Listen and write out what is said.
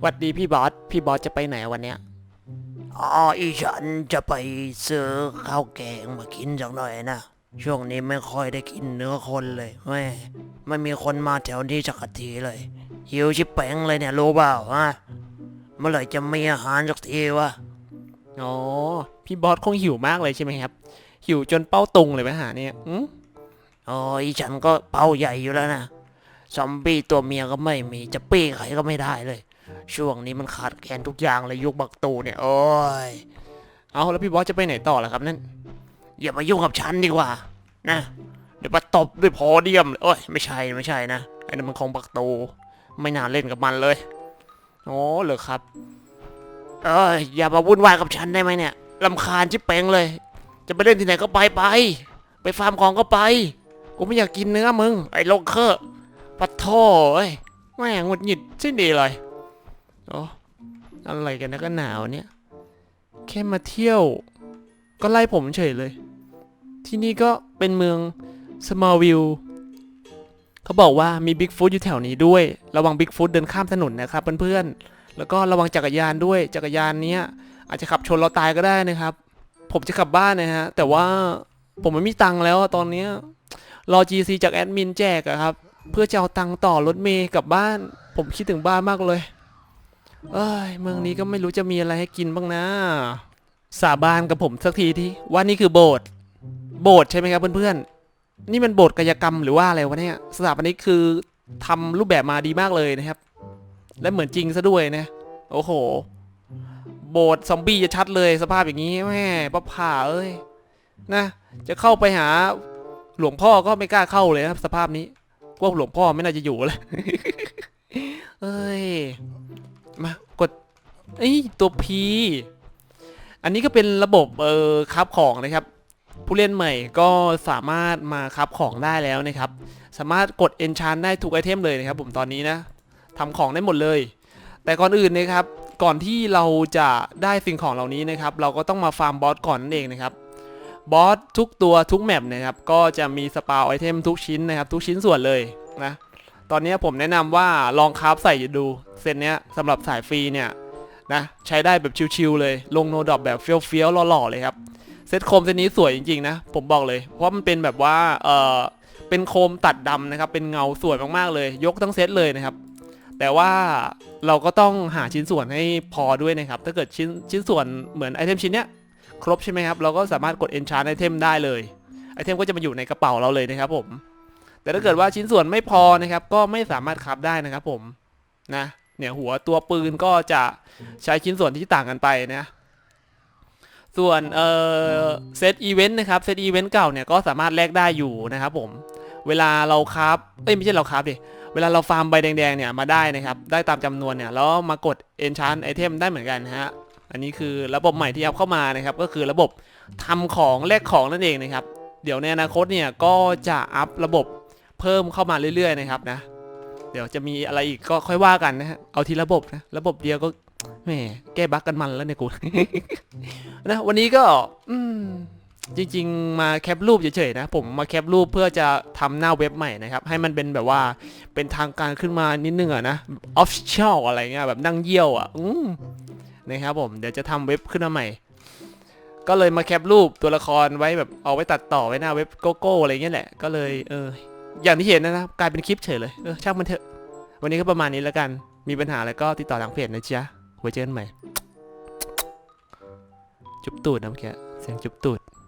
หวัดดีพี่บอส พี่บอสจะไปไหนวันเนี้ย อ๋ออีฉันจะไปซื้อข้าวแกงมากินจังหน่อยนะ ช่วงนี้ไม่ค่อยได้กินเนื้อคนเลยแม่ไม่มีคนมาแถวนี้จักรทีเลย หิวชิบเป๋งเลยเนี่ยรู้เปล่าฮะ เมื่อไหร่จะมีอาหารสักทีวะ อ๋อ พี่บอสคงหิวมากเลยใช่ไหมครับ หิวจนเป้าตุงเลยไหมหาเนี่ยอืมอ๋ออีฉันก็เป้าใหญ่อยู่แล้วนะ ซอมบี้ตัวเมียก็ไม่มี จะปี้ใครก็ไม่ได้เลย ช่วงนี้มันขาดแคลนทุกอย่างเลยยุคบักตูเนี่ย โอ้ย เอาแล้วพี่บอสจะไปไหนต่อล่ะครับนั่น อย่ามายุ่งกับฉันดีกว่า นะ เดี๋ยวมาตบด้วยพอเดียมเลยโอ้ยไม่ใช่ไม่ใช่นะ ไอ้นั่นมันของบักตู ไม่น่าเล่นกับมันเลยอ๋อเหรอครับ เอ้ยอย่ามาวุ่นวายกับฉันได้ไหมเนี่ยลำคาญชิบเป่งเลย จะไปเล่นที่ไหนก็ไปไป ไปฟาร์มของก็ไป กูไม่อยากกินเนื้อมึง ไอ้โลกเคอร์ปัดทเอ้ยแม่งหงุดหงิดสิ้นดีเลย อ้อะไรกันนะก็หนาวเนี่ย แค่มาเที่ยว ก็ไล่ผมเฉยเลย ที่นี่ก็เป็นเมือง Smallville เขาบอกว่ามีบิ๊กฟุตอยู่แถวนี้ด้วย ระวังบิ๊กฟุตเดินข้ามถนนนะครับเพื่อนๆ แล้วก็ระวังจักรยานด้วย จักรยานเนี้ยอาจจะขับชนเราตายก็ได้นะครับ ผมจะกลับบ้านนะฮะ แต่ว่าผมไม่มีตังค์แล้วตอนเนี้ยรอ GC จากแอดมินแจกอะครับ เพื่อจะเอาตังค์ต่อรถเมย์กลับบ้าน ผมคิดถึงบ้านมากเลย เอ้ยเมืองนี้ก็ไม่รู้จะมีอะไรให้กินบ้างนะ สาบานกับผมสักทีที่ว่านี่คือโบสถ์โบสถ์ใช่ไหมครับเพื่อนๆ นี่มันโบสถ์กายกรรมหรือว่าอะไรวะเนี่ยสถาปนิกคือทำรูปแบบมาดีมากเลยนะครับ และเหมือนจริงซะด้วยนะ โอ้โห โบสถ์ซอมบี้จะชัดเลยสภาพอย่างนี้แม่ป้าผ่าเอ้ยนะ จะเข้าไปหาหลวงพ่อก็ไม่กล้าเข้าเลยครับ สภาพนี้ว่าหลวงพ่อไม่น่าจะอยู่เลยเอ้ย มากดเอ้ยตัว P อันนี้ก็เป็นระบบเอ่อคับของนะครับ ผู้เล่นใหม่ก็สามารถมาคับของได้แล้วนะครับ สามารถกด enchant ได้ทุกไอเทมเลยนะครับ ผมตอนนี้นะทำของได้หมดเลย แต่ก่อนอื่นนะครับ ก่อนที่เราจะได้สิ่งของเหล่านี้นะครับ เราก็ต้องมาฟาร์มบอสก่อนนั่นเองนะครับบอสทุกตัวทุกแมปนะครับก็จะมีสปาวไอเทมทุกชิ้นนะครับ ทุกชิ้นส่วนเลยนะ ตอนนี้ผมแนะนำว่าลองคราฟใส่ดู เซตเนี้ยสำหรับสายฟรีเนี่ยนะใช้ได้แบบชิวๆเลย ลงโนดอปแบบเฟี้ยวๆหล่อๆเลยครับ เซตโคมเซตนี้สวยจริงๆนะ ผมบอกเลย เพราะมันเป็นแบบว่าเออเป็นโคมตัดดำนะครับ เป็นเงาสวยมากๆเลย ยกทั้งเซตเลยนะครับ แต่ว่าเราก็ต้องหาชิ้นส่วนให้พอด้วยนะครับ ถ้าเกิดชิ้นชิ้นส่วนเหมือนไอเทมชิ้นเนี้ยครบใช่ไหมครับ เราก็สามารถกด enchant ไอเทมได้เลย ไอเทมก็จะมาอยู่ในกระเป๋าเราเลยนะครับผม แต่ถ้าเกิดว่าชิ้นส่วนไม่พอนะครับ ก็ไม่สามารถคับได้นะครับ ผมนะเนี่ยหัวตัวปืนก็จะใช้ชิ้นส่วนที่ต่างกันไปนะส่วนเอ่อเซตอีเวนต์นะครับเซตอีเวนต์เก่าเนี่ยก็สามารถแลกได้อยู่นะครับผมเวลาเราครับเอ้ยไม่ใช่เราครับดิเวลาเราฟาร์มใบแดงๆเนี่ยมาได้นะครับ ได้ตามจำนวนเนี่ยแล้วมากด enchant item ได้เหมือนกันนะฮะอันนี้คือระบบใหม่ที่เอาเข้ามานะครับ ก็คือระบบทำของแลกของนั่นเองนะครับ เดี๋ยวในอนาคตเนี่ยก็จะอัพระบบ เพิ่มเข้ามาเรื่อยๆนะครับนะ เดี๋ยวจะมีอะไรอีกก็ค่อยว่ากันนะฮะเอาทีระบบนะระบบเดียวก็แหมแก้บั๊กกันมันแล้วเนี่ยกูนะวันนี้ก็อืมจริง ๆ มาแคปรูปเฉยๆนะ ผมมาแคปรูปเพื่อจะทำหน้าเว็บใหม่นะครับ ให้มันเป็นแบบว่าเป็นทางการขึ้นมานิดนึงอะนะ official อะไรเงี้ยแบบนั่งเยี่ยวอะอืมนะครับผมเดี๋ยวจะทำเว็บขึ้นมาใหม่ ก็เลยมาแคปรูปตัวละครไว้แบบเอาไว้ตัดต่อไว้หน้าเว็บโกโก้อะไรเงี้ยแหละ ก็เลยเออ อย่างที่เห็นนะครับกลายเป็นคลิปเฉยเลยเออช่างมันเถอะวันนี้ก็ประมาณนี้แล้วกันมีปัญหาอะไรก็ติดต่อทางเพจนะจ๊ะไว้เจอกันใหม่ จุ๊บตูดนะเมื่อกี้เสียงจุ๊บตูด